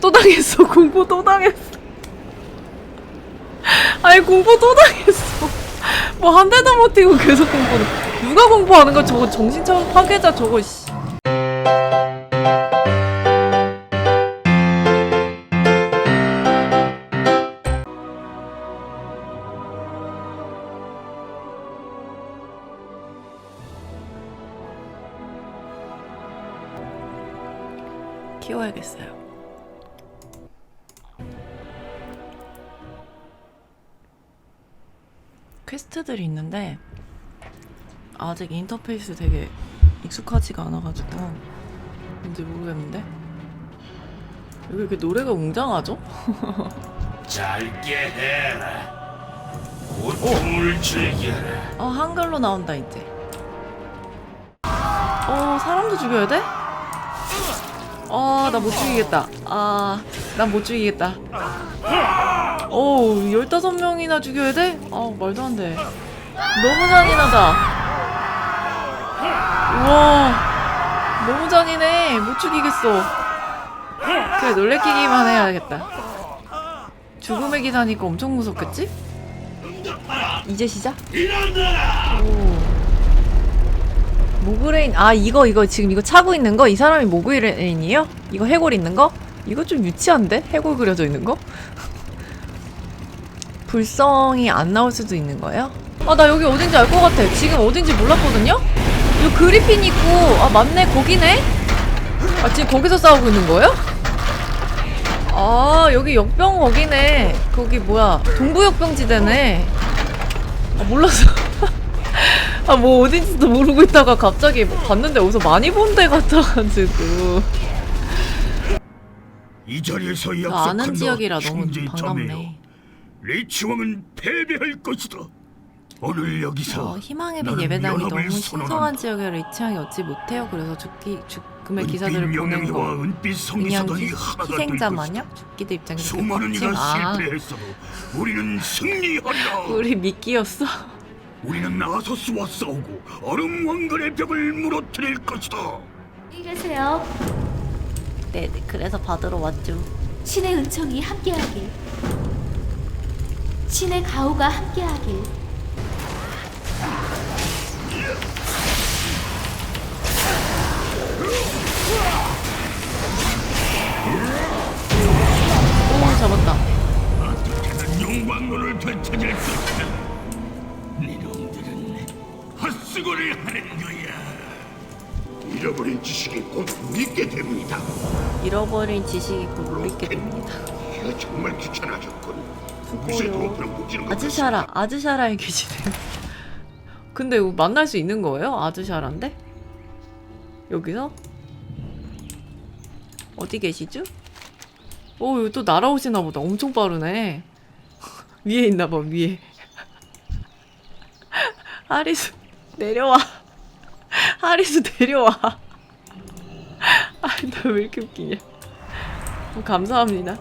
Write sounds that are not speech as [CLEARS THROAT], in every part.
또 당했어. [LAUGHS] 공포 또 당했어. 아니 공포 또 당했어. 뭐 한 대도 못 튀고 계속 공포는. 누가 공포하는 거 저거 정신 차 파괴자 저거 씨. 퀘스트들이 있는데 아직 인터페이스 되게 익숙하지가 않아가지고 뭔지 모르겠는데 왜 이렇게 노래가 웅장하죠? [LAUGHS] 짧게 해라. 고통을 즐겨라. 어 한글로 나온다 이제 어 사람도 죽여야 돼? 아 나 못 죽이겠다 아 난 못 죽이겠다 오 15명이나 죽여야 돼? 아 말도 안 돼 너무 잔인하다 우와 너무 잔인해 못 죽이겠어 그래 놀래키기만 해야겠다 죽음의 기사니까 엄청 무섭겠지? 이제 시작? 오. 모그레인 아 이거 이거 지금 이거 차고 있는 거 이 사람이 모그레인이에요? 이거 해골 있는 거? 이거 좀 유치한데? 해골 그려져 있는 거? [LAUGHS] 불성이 안 나올 수도 있는 거예요? 아 나 여기 어딘지 알 것 같아 지금 어딘지 몰랐거든요? 여기 그리핀 있고 아 맞네 거기네? 아 지금 거기서 싸우고 있는 거예요? 아 여기 역병 거기네 거기 뭐야 동부역병지대네 아 몰랐어 [LAUGHS] 아 뭐 어딘지도 모르고 있다가 갑자기 뭐 봤는데 어디서 많이 본 데 같아가지고 이 자리에서 나 약속한다. 아는 지역이라 너무 충지 자매여. 반갑네 리치 왕은 패배할 것이다. 오늘 여기서 어, 희망의 빛 나는 예배당이 연합을 너무 선언한다. 신성한 지역이라 리치항이 얻지 못해요 그래서 죽기 죽음의 기사들을 보낸 거 은빛 그냥 하나가 될 희생자 것이다. 마냥 죽기도 입장에서 수많은 이가 아 실패했어도 우리는 승리하리라. 우리 미끼였어 우리는 아소스와 싸우고 얼음 왕관의 벽을 무너뜨릴 것이다. 안녕히 계세요. 네 그래서 받으러 왔죠 신의 은총이 함께하길. 신의 가호가 함께하길. 오 잡았다 어떻게든 용광로를 되찾을 것이다. 잃어버린 지식이 곧 우리께 됩니다 이거 정말 귀찮아졌군. 아즈샤라 아즈샤라에 계시네요 [LAUGHS] 근데 이거 만날 수 있는 거예요? 아즈샤라인데? 여기서? 어디 계시죠? 오 여기 또 날아오시나 보다 엄청 빠르네 [LAUGHS] 위에 있나 봐 위에 [LAUGHS] 하리수 내려와 하리수 내려와 아 나 왜 이렇게 웃기냐 어, 감사합니다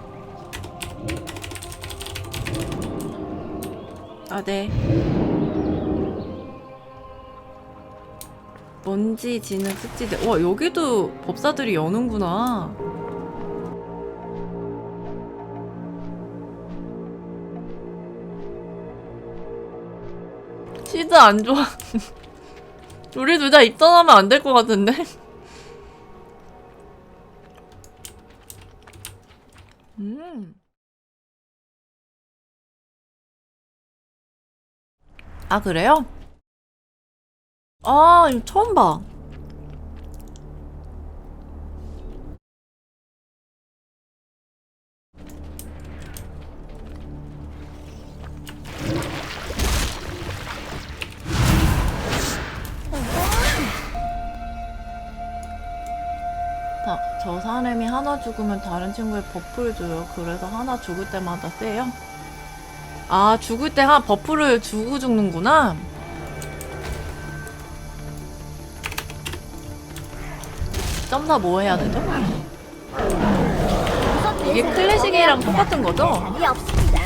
아, 네. 먼지 지는 습지대. 와, 여기도 법사들이 여는구나. 시드 안 좋아. [LAUGHS] 우리 둘 다 입단하면 안 될 것 같은데? 음. 아, 그래요? 아, 이거 처음 봐. 하나 죽으면 다른 친구에 버프를 줘요. 그래서 하나 죽을 때마다 세요? 아, 죽을 때 한 버프를 주고 죽는구나. 점사 뭐 해야 되죠? 이게 클래식이랑 똑같은 거죠? 이 없습니다.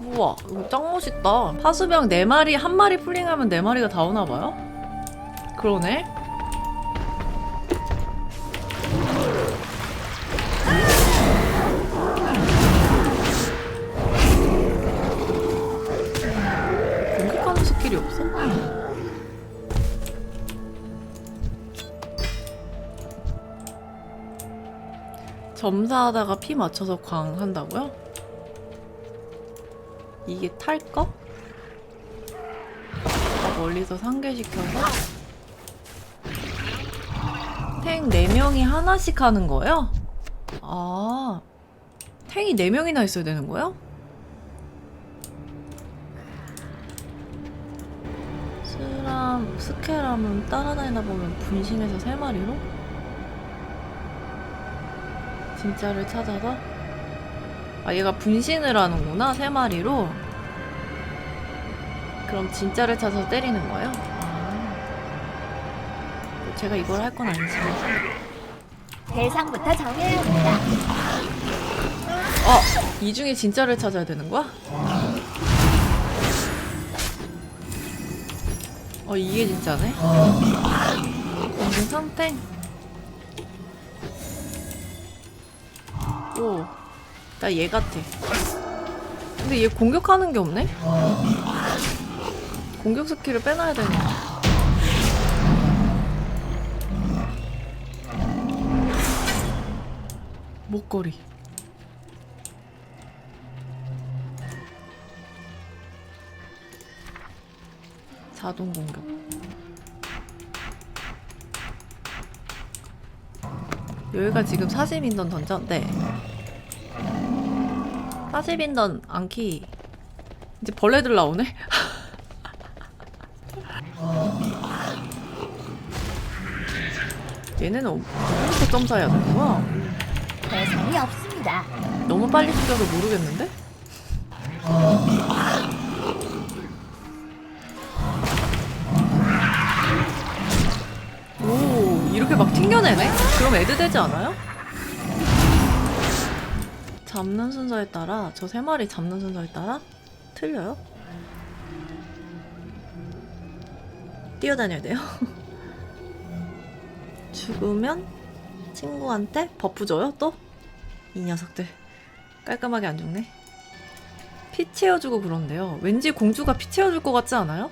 우와 이거 짱 멋있다 파수병 4마리 한 마리 풀링하면 4마리가 다 오나 봐요? 그러네 점사하다가 피 맞춰서 광 한다고요? 이게 탈 거? 멀리서 상계시켜서 탱 4명이 하나씩 하는 거예요? 아 탱이 4명이나 있어야 되는 거예요? 스람, 스케람은 따라다니다 보면 분신해서 3마리로? 진짜를 찾아서? 아 얘가 분신을 하는구나 3마리로? 그럼 진짜를 찾아서 때리는 거예요? 아. 제가 이걸 할 건 아니지만 대상부터 정해야 합니다. 어! 이 중에 진짜를 찾아야 되는 거야? 어 이게 진짜네? 공중 상탱 오, 나 얘 같아. 근데 얘 공격하는 게 없네? 공격 스킬을 빼놔야 되네. 목걸이. 자동 공격. 여기가 지금 40인던 던전? 네. 40인던 안키. 이제 벌레들 나오네? [LAUGHS] 얘네는 어디서 점사해야 되는 거야? 대상이 없습니다. 너무 빨리 죽여서 모르겠는데? 그럼 애드 되지 않아요? 잡는 순서에 따라, 저 세 마리 잡는 순서에 따라 틀려요? 뛰어다녀야 돼요? [LAUGHS] 죽으면 친구한테 버프 줘요, 또? 이 녀석들 깔끔하게 안 죽네. 피 채워주고 그런데요. 왠지 공주가 피 채워줄 것 같지 않아요?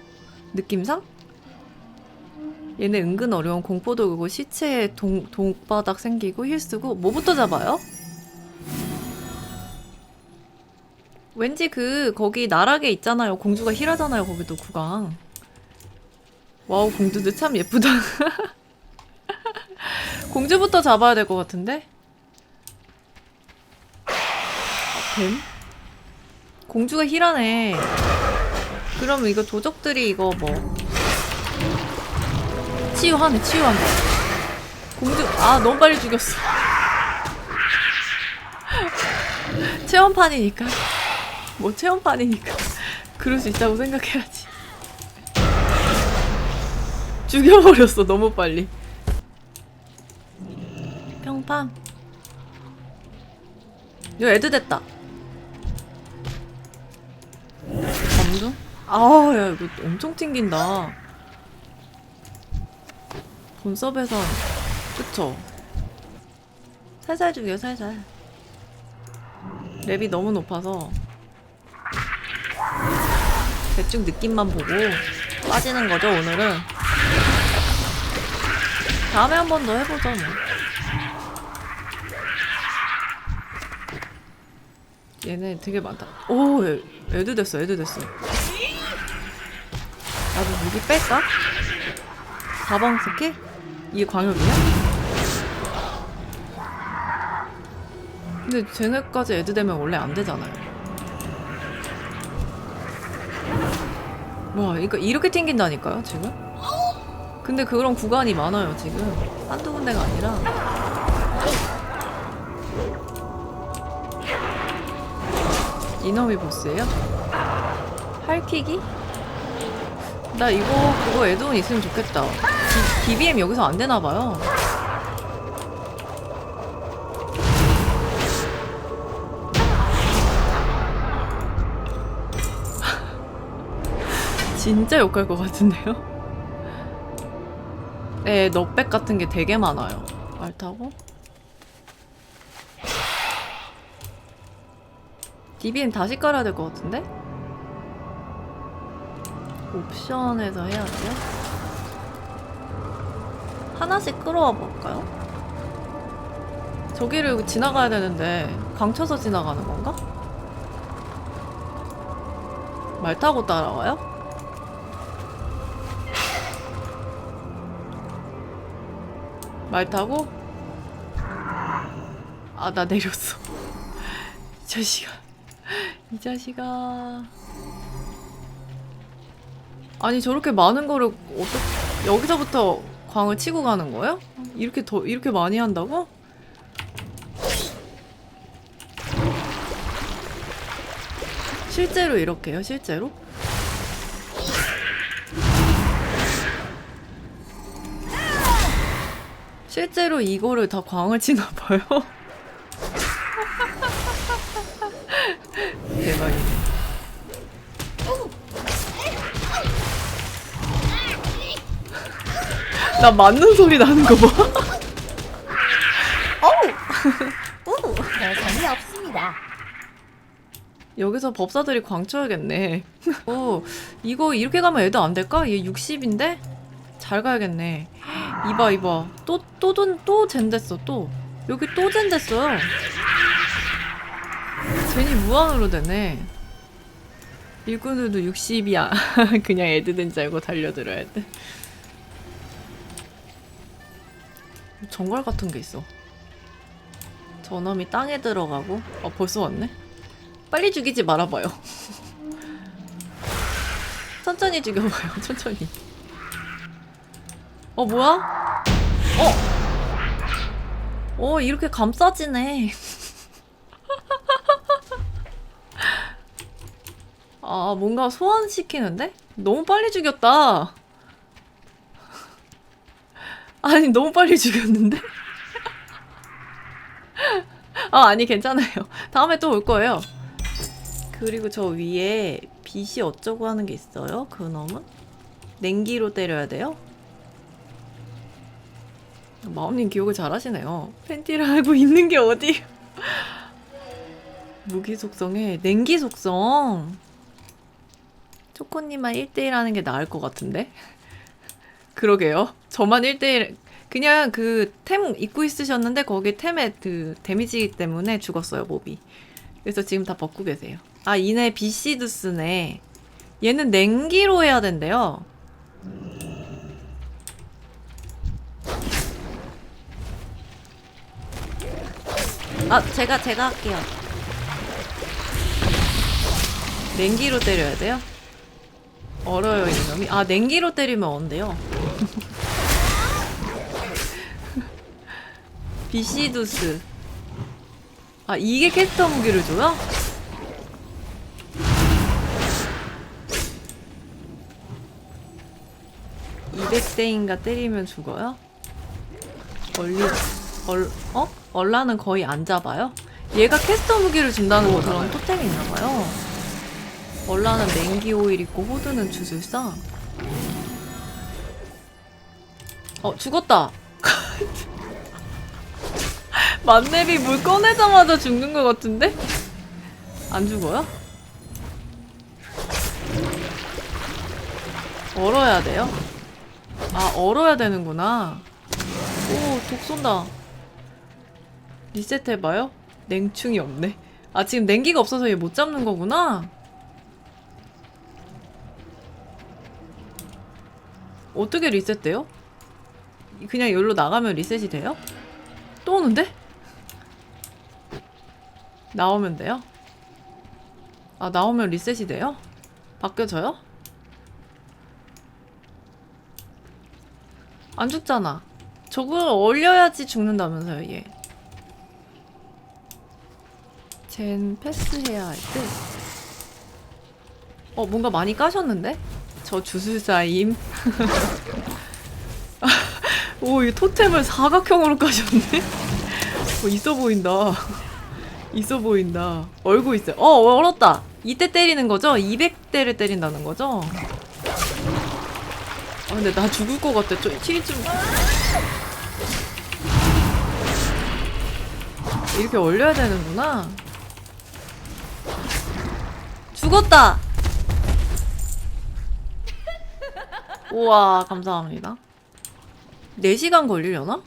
느낌상? 얘네 은근 어려운 공포도 그고 시체에 동, 동바닥 생기고 힐 쓰고 뭐부터 잡아요? 왠지 그 거기 나락에 있잖아요. 공주가 힐하잖아요. 거기도 구강. 와우 공주들 참 예쁘다. [LAUGHS] 공주부터 잡아야 될 것 같은데? 뱀? 공주가 힐하네. 그럼 이거 도적들이 이거 뭐 치유하네 치유한다. 공주 아 너무 빨리 죽였어. [LAUGHS] 체험판이니까 뭐 체험판이니까 그럴 수 있다고 생각해야지. 죽여버렸어 너무 빨리. 평판. 이거 애드 됐다. 검둥? 아우, 야, 이거 엄청 튕긴다. 본섭에선, 그쵸? 살살 죽여, 살살. 랩이 너무 높아서. 대충 느낌만 보고 빠지는 거죠, 오늘은. 다음에 한 번 더 해보자, 뭐. 얘네 되게 많다. 오, 애- 애드 됐어, 애드 됐어. 나도 무기 뺄까? 가방 스킬? 이게 광역이야? 근데 쟤네까지 애드 되면 원래 안 되잖아요. 와, 이거 이렇게 튕긴다니까요, 지금? 근데 그런 구간이 많아요, 지금. 한두 군데가 아니라. 이너미 보스예요? 할퀴기? 나 이거 그거 애드온 있으면 좋겠다. 기, BM 여기서 안 되나 봐요. [LAUGHS] 진짜 욕할 것 같은데요? 네, 넉백 같은 게 되게 많아요. 알타고? DBM 다시 깔아야 될 것 같은데? 옵션에서 해야 돼요? 하나씩 끌어와 볼까요? 저기를 지나가야 되는데 강쳐서 지나가는 건가? 말 타고 따라와요? 말 타고? 아, 나 내렸어. [LAUGHS] 이 자식아. 이 자식아. 아니, 저렇게 많은 거를 어떻게, 여기서부터 광을 치고 가는 거예요? 이렇게 더, 이렇게 많이 한다고? 실제로 이렇게요, 실제로? 실제로 이거를 다 광을 치나 봐요. [LAUGHS] 나 맞는 소리 나는 거 봐. [LAUGHS] 대상이 [LAUGHS] 없습니다. 여기서 법사들이 광쳐야겠네. 어, 이거 이렇게 가면 애도 안 될까? 얘 60인데? 잘 가야겠네. [GASPS] 이봐, 이봐. 또, 또, 또, 또 젠됐어, 또. 여기 또 젠됐어요. 괜히 무한으로 되네. 일꾼들도 60이야. [LAUGHS] 그냥 애드 된줄 알고 달려들어야 돼. 정갈 같은 게 있어. 저놈이 땅에 들어가고. 어, 벌써 왔네? 빨리 죽이지 말아봐요. [LAUGHS] 천천히 죽여봐요, [LAUGHS] 천천히. 어, 뭐야? 어? 어, 이렇게 감싸지네. [LAUGHS] 아, 뭔가 소환시키는데? 너무 빨리 죽였다. 아니, 너무 빨리 죽였는데? [LAUGHS] 아, 아니, 괜찮아요. 다음에 또 올 거예요. 그리고 저 위에 빛이 어쩌고 하는 게 있어요? 그놈은? 냉기로 때려야 돼요? 마음님 기억을 잘하시네요. 팬티를 [LAUGHS] 알고 있는 게 어디? [LAUGHS] 무기 속성에 냉기 속성. 초코님만 1대1 하는 게 나을 것 같은데? 그러게요. 저만 1대1 그냥 그 템 입고 있으셨는데 거기 템의 그 데미지 때문에 죽었어요 몹이. 그래서 지금 다 벗고 계세요. 아 이내 비시드스네. 얘는 냉기로 해야 된대요. 아 제가 제가 할게요. 냉기로 때려야 돼요? 얼어요 이놈이. 아 냉기로 때리면 언데요. [LAUGHS] 비시두스. 아 이게 캐스터 무기를 줘요? (200대인가) 때리면 죽어요? 얼리 얼 어? 얼라는 거의 안 잡아요? 얘가 캐스터 무기를 준다는 거 그런 토템이 있나봐요 얼라는 냉기 오일 있고 호드는 주술사 어 죽었다 [LAUGHS] [LAUGHS] 만렙이 물 꺼내자마자 죽는 것 같은데? 안 죽어요? 얼어야 돼요? 아, 얼어야 되는구나. 오, 독 쏜다. 리셋해봐요? 냉충이 없네. 아, 지금 냉기가 없어서 얘 못 잡는 거구나? 어떻게 리셋돼요? 그냥 여기로 나가면 리셋이 돼요? 또 오는데? 나오면 돼요? 아, 나오면 리셋이 돼요? 바뀌어져요? 안 죽잖아. 저걸 얼려야지 죽는다면서요, 얘. 젠 패스해야 할 때. 어, 뭔가 많이 까셨는데? 저 주술사임. [LAUGHS] 오, 이 토템을 사각형으로 까셨네? [LAUGHS] 어, 있어 보인다. 있어 보인다. 얼고 있어요. 어, 얼었다. 이때 때리는 거죠? 200대를 때린다는 거죠? 아, 근데 나 죽을 것 같아. 좀, 티 좀. 이렇게 얼려야 되는구나. 죽었다! 우와, 감사합니다. 4시간 걸리려나?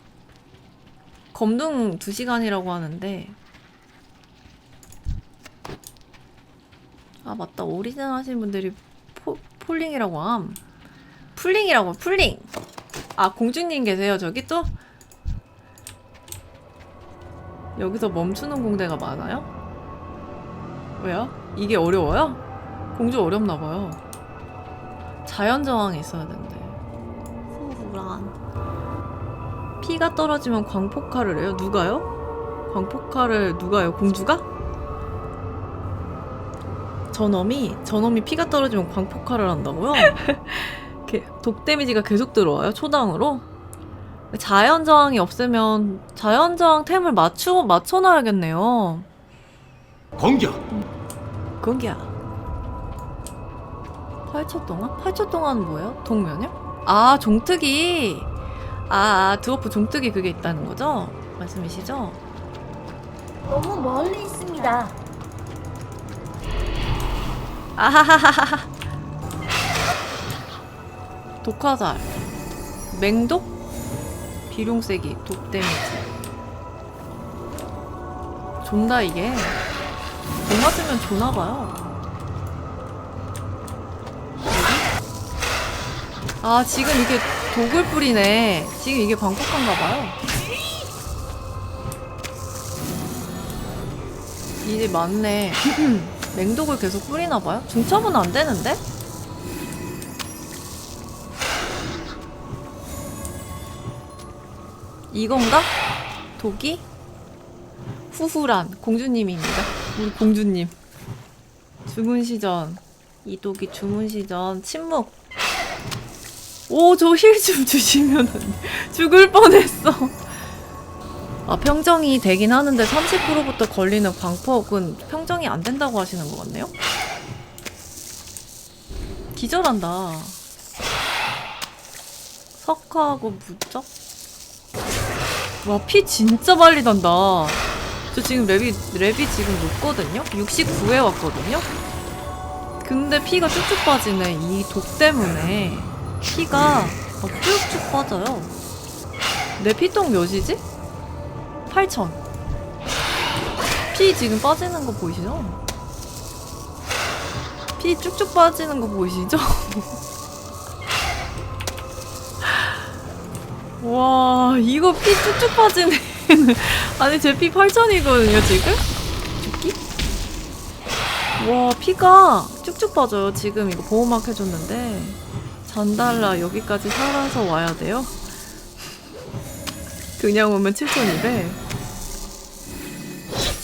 검둥 2시간이라고 하는데. 아, 맞다. 오리지널 하시는 분들이 포, 폴링이라고 함. 풀링이라고, 풀링! 아, 공주님 계세요, 저기 또? 여기서 멈추는 공대가 많아요? 왜요? 이게 어려워요? 공주 어렵나봐요. 자연 저항이 있어야 된대. 소불안. 피가 떨어지면 광폭화를 해요? 누가요? 광폭화를 누가요? 공주가? 저놈이 저놈이 피가 떨어지면 광폭화를 한다고요? [LAUGHS] 이렇게 독 데미지가 계속 들어와요? 초당으로? 자연 저항이 없으면 자연 저항 템을 맞추 맞춰놔야겠네요. 공격. 거기야. 8초 동안? 8초 동안 뭐예요? 동면이요? 아, 종특이. 아, 아, 드워프 종특이 그게 있다는 거죠? 말씀이시죠? 너무 멀리 있습니다. 아하하하하. 독화살. 맹독? 비룡세기. 독 데미지. 존다, 이게. 못 맞으면 조나봐요. 아, 지금 이게 독을 뿌리네. 지금 이게 광폭한가봐요. 이제 맞네. [CLEARS THROAT] 맹독을 계속 뿌리나봐요? 중첩은 안 되는데? 이건가? 독이? 후후란 공주님입니다. 우리 공주님. 주문 시전. 이독이 주문 시전. 침묵. 오, 저 힐 좀 [LAUGHS] 주시면 죽을 뻔했어. 아, 평정이 되긴 하는데 30%부터 걸리는 광폭은 평정이 안 된다고 하시는 것 같네요? 기절한다. 석화하고 무적? 와, 피 진짜 빨리 단다. 저 지금 랩이, 랩이 지금 높거든요? 69에 왔거든요? 근데 피가 쭉쭉 빠지네. 이 독 때문에. 피가 막 쭉쭉 빠져요. 내 피똥 몇이지? 8천. 피 지금 빠지는 거 보이시죠? 피 쭉쭉 빠지는 거 보이시죠? [LAUGHS] 와, 이거 피 쭉쭉 빠지네. [LAUGHS] 아니, 제 피 8천이거든요, 지금? 죽기? 와, 피가 쭉쭉 빠져요. 지금 이거 보호막 해줬는데. 잔달라 여기까지 살아서 와야 돼요? 그냥 오면 7,200.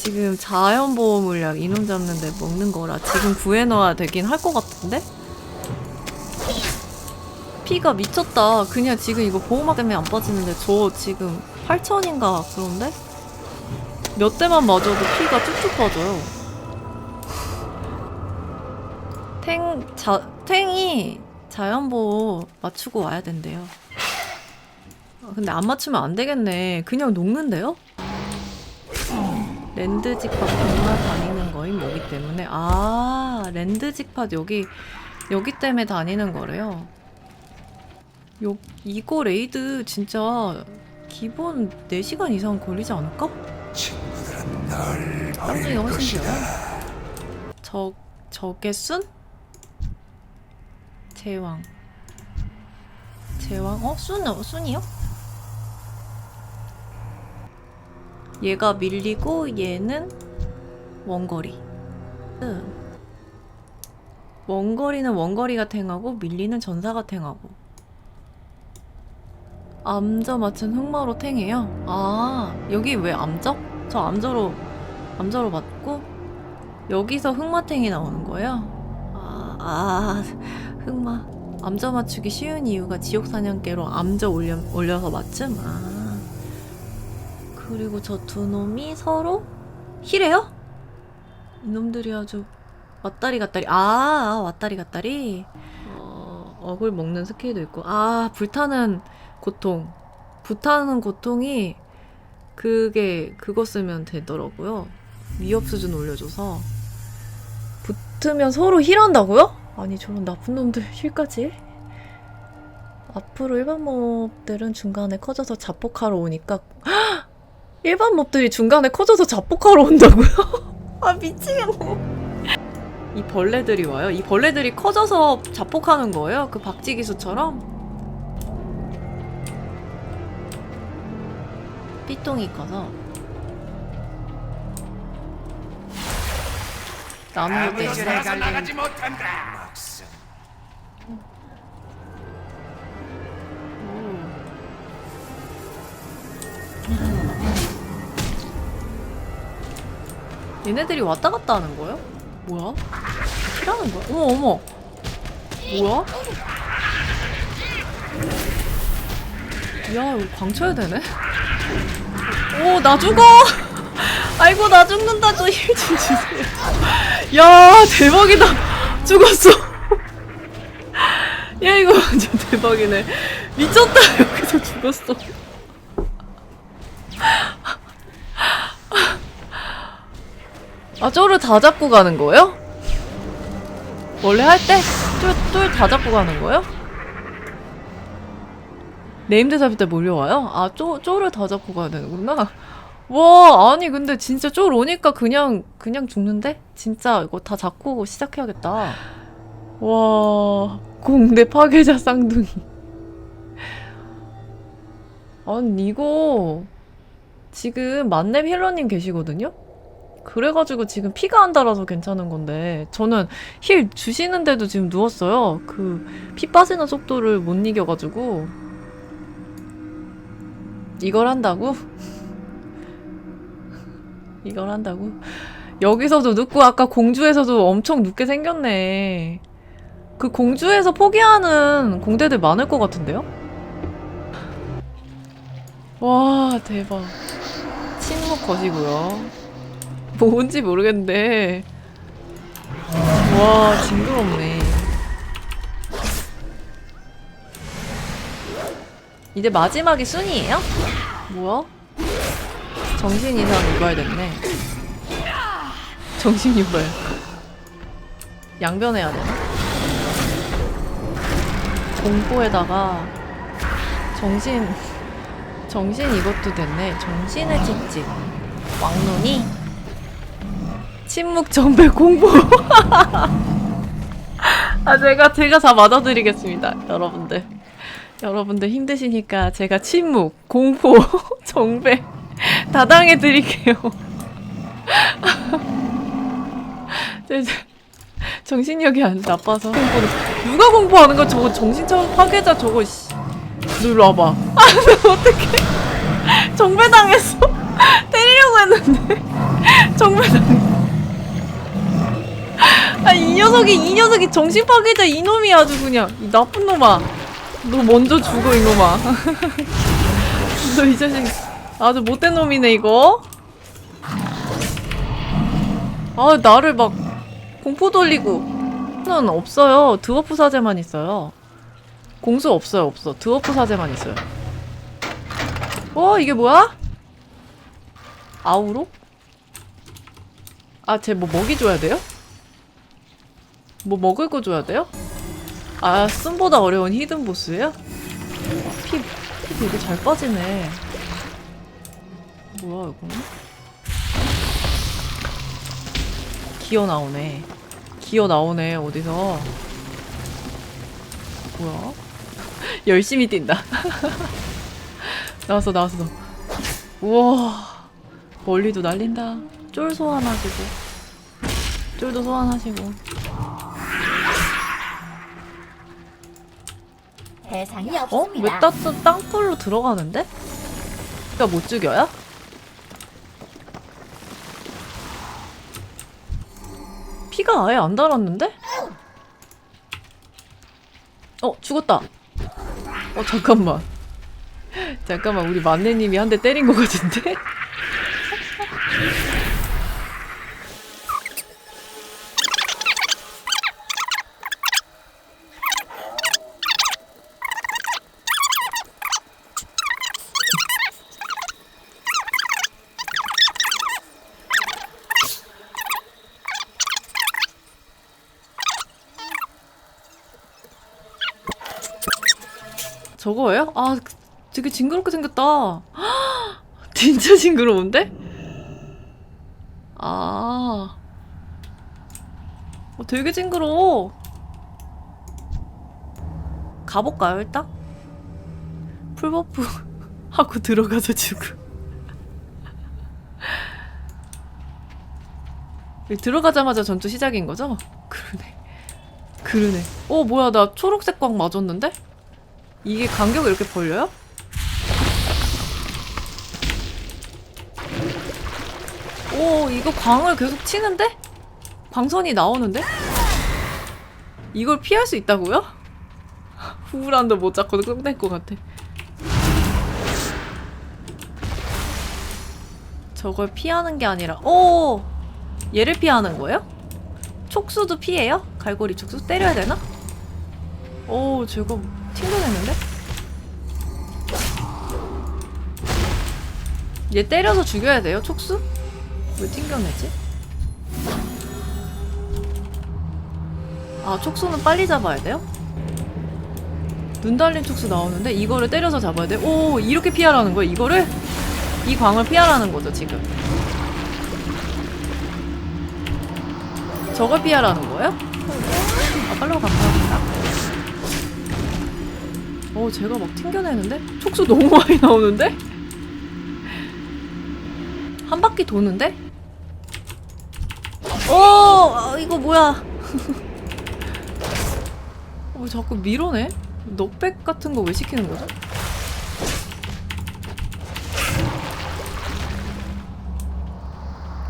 지금 자연보호 물약 이놈 잡는데 먹는 거라 지금 구해놔야 되긴 할 것 같은데? 피가 미쳤다. 그냥 지금 이거 보호막 때문에 안 빠지는데 저 지금 8천인가 그런데? 몇 대만 맞아도 피가 쭉쭉 빠져요. 탱, 자, 탱이 자연보호 맞추고 와야 된대요. 아, 근데 안 맞추면 안 되겠네. 그냥 녹는데요? 랜드 직팟 정말 다니는 거임 뭐기 때문에 아 랜드 직팟 여기 여기 때문에 다니는 거래요. 요 이거 레이드 진짜 기본 4시간 이상 걸리지 않을까? 친구들은 널 버릴 것이다. 저 저게 순? 제왕. 제왕? 어? 순, 어, 순이요? 얘가 밀리고 얘는 원거리. 음. 원거리는 원거리가 탱하고 밀리는 전사가 탱하고. 암저 맞춘 흑마로 탱해요? 아, 여기 왜 암저? 저 암저로, 암저로 맞고, 여기서 흑마탱이 나오는 거예요? 아, 아, 흑마. 암저 맞추기 쉬운 이유가 지옥 사냥개로 암저 올려, 올려서 맞춤? 아. 그리고 저 두 놈이 서로 힐해요? 이놈들이 아주 왔다리 갔다리. 아, 아, 왔다리 갔다리. 어, 억을 먹는 스킬도 있고. 아, 불타는 고통. 불타는 고통이 그게 그거 쓰면 되더라고요. 위협 수준 올려줘서. 붙으면 서로 힐한다고요? 아니 저런 나쁜 놈들 힐까지? 앞으로 일반 몹들은 중간에 커져서 자폭하러 오니까 헉! 일반 몹들이 중간에 커져서 자폭하러 온다고요? [LAUGHS] 아 미치겠네. [LAUGHS] 이 벌레들이 와요? 이 벌레들이 커져서 자폭하는 거예요? 그 박지기수처럼? 삐똥이 커서 나무를 때 나가지 못한다. 얘네들이 왔다 갔다 하는 거예요? 뭐야? 피라는 거야? 어머 어머 뭐야? 야 이거 광쳐야 되네? 오 나 죽어! [LAUGHS] 아이고 나 죽는다 저 힐 좀 주세요 야 대박이다 죽었어 [LAUGHS] 야 이거 [LAUGHS] 완전 대박이네 미쳤다 여기서 죽었어 아, 쫄을 다 잡고 가는 거예요? 원래 할 때? 쫄, 쫄다 잡고 가는 거예요? 네임드 잡을 때 몰려와요? 아, 쪼, 쫄을 다 잡고 가야 되는구나. 와, 아니, 근데 진짜 쫄 오니까 그냥, 그냥 죽는데? 진짜 이거 다 잡고 시작해야겠다. 와, 공대 파괴자 쌍둥이. 아니, 이거, 지금 만렙 힐러님 계시거든요? 그래가지고 지금 피가 안 달아서 괜찮은 건데 저는 힐 주시는데도 지금 누웠어요. 그 피 빠지는 속도를 못 이겨가지고 이걸 한다고? [LAUGHS] 이걸 한다고? 여기서도 눕고 아까 공주에서도 엄청 눕게 생겼네. 그 공주에서 포기하는 공대들 많을 것 같은데요? 와 대박. 침묵 거시고요. 뭔지 모르겠는데. 와 징그럽네. 이제 마지막이 순이에요? 뭐야? 정신 이상 유발 됐네. 정신 유발. 양변해야 되나? 공포에다가 정신 정신 이것도 됐네. 정신의 찍찍 왕눈이 침묵 정배 공포. [LAUGHS] 아 제가 제가 다 맞아드리겠습니다, 여러분들. 여러분들 힘드시니까 제가 침묵, 공포, 정배 [LAUGHS] 다 당해드릴게요. [LAUGHS] 정신력이 안 나빠서 누가 공포하는 거 저거 정신처럼 파괴자 저거 씨. 너 일로 와봐. 아, 너 어떡해. 정배 당했어. 때리려고 했는데 정배 당했어. 아, 이 녀석이, 이 녀석이 정신 파괴자 이놈이 아주 그냥. 이 나쁜 놈아. 너 먼저 죽어, 이놈아. [LAUGHS] 너 이 자식 아주 못된 놈이네, 이거. 아, 나를 막 공포 돌리고. 는 없어요. 드워프 사제만 있어요. 공수 없어요, 없어. 드워프 사제만 있어요. 어, 이게 뭐야? 아우로? 아, 쟤 뭐 먹이 줘야 돼요? 뭐 먹을 거 줘야 돼요? 아, 쓴보다 어려운 히든 보스예요? 아, 피, 피 되게 잘 빠지네. 뭐야, 이거는? 기어 나오네. 기어 나오네, 어디서. 뭐야? [LAUGHS] 열심히 뛴다. [LAUGHS] 나왔어, 나왔어. 우와. 멀리도 날린다. 쫄 소환하시고. 쫄도 소환하시고. 대상이 어? 없습니다. 왜 따뜻 땅굴로 들어가는데? 그니까 못 죽여요? 피가 아예 안 달았는데? 어, 죽었다. 어, 잠깐만. [LAUGHS] 잠깐만, 우리 만내님이 한 대 때린 것 같은데? 저거예요? 아, 되게 징그럽게 생겼다. [GASPS] 진짜 징그러운데? 아. 어, 되게 징그러워. 가볼까요, 일단? 풀버프 [LAUGHS] 하고 들어가서 죽음. 들어가자마자 전투 시작인 거죠? 그러네. 그러네. 어, 뭐야, 나 초록색 광 맞았는데? 이게 간격이 이렇게 벌려요? 오, 이거 광을 계속 치는데? 광선이 나오는데? 이걸 피할 수 있다고요? [LAUGHS] 후란도 못 잡고 끝낼 것 같아. 저걸 피하는 게 아니라, 오! 얘를 피하는 거예요? 촉수도 피해요? 갈고리 촉수? 때려야 되나? 오, 제가 튕겨냈는데? 얘 때려서 죽여야 돼요, 촉수? 왜 튕겨내지? 아, 촉수는 빨리 잡아야 돼요? 눈 달린 촉수 나오는데 이거를 때려서 잡아야 돼? 오, 이렇게 피하라는 거야, 이거를? 이 광을 피하라는 거죠, 지금. 저걸 피하라는 거예요? 아, 팔로우 감사합니다. 어, 제가 막 튕겨내는데? 촉수 너무 [LAUGHS] 많이 나오는데? 한 바퀴 도는데? 어, 아, 이거 뭐야? [LAUGHS] 어, 자꾸 밀어내? 넉백 같은 거 왜 시키는 거죠?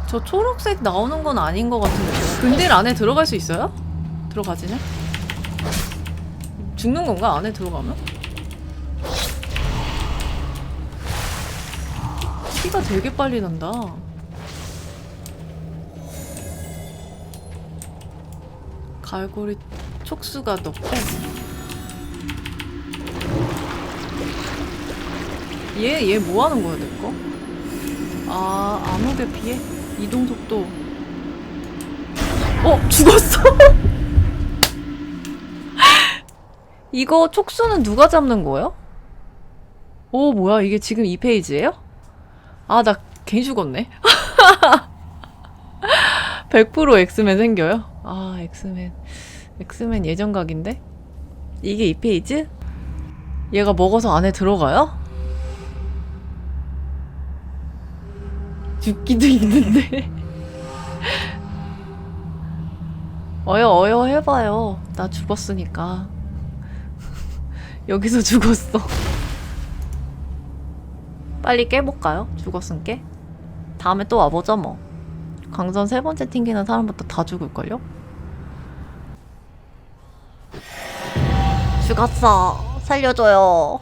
저 초록색 나오는 건 아닌 것 같은데 근딜 안에 들어갈 수 있어요? 들어가지네? 죽는 건가? 안에 들어가면? 피가 되게 빨리 난다 갈고리 촉수가 넣고 얘 얘 뭐 하는 거야 내거? 아, 안 오게 피해? 이동 속도. 어, 죽었어! [LAUGHS] 이거 촉수는 누가 잡는 거예요? 오, 뭐야, 이게 지금 2페이지예요? 아, 나 괜히 죽었네. [LAUGHS] 100% 엑스맨 생겨요? 아, 엑스맨. 엑스맨 예전각인데? 이게 2페이지? 얘가 먹어서 안에 들어가요? 죽기도 있는데. [LAUGHS] 어여 어여 해봐요. 나 죽었으니까. [LAUGHS] 여기서 죽었어. 빨리 깨볼까요? 죽었은 깨? 다음에 또 와보죠 뭐. 강전 세 번째 튕기는 사람부터 다 죽을걸요? 죽었어. 살려줘요.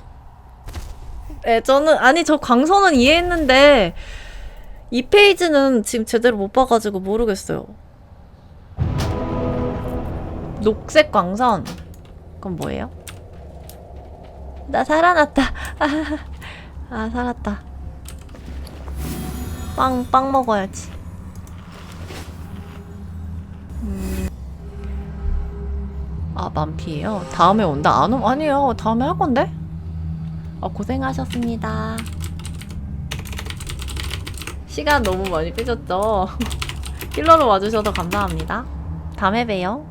네, 저는 아니 저 광선은 이해했는데 이 페이지는 지금 제대로 못 봐가지고 모르겠어요. 녹색 광선. 그건 뭐예요? 나 살아났다. [LAUGHS] 아, 살았다. 빵, 빵 먹어야지. 음. 아, 만피예요? 다음에 온다? 안 오, 아니에요. 다음에 할 건데? 아, 고생하셨습니다. 시간 너무 많이 삐졌죠? [LAUGHS] 힐러로 와주셔서 감사합니다. 다음에 봬요.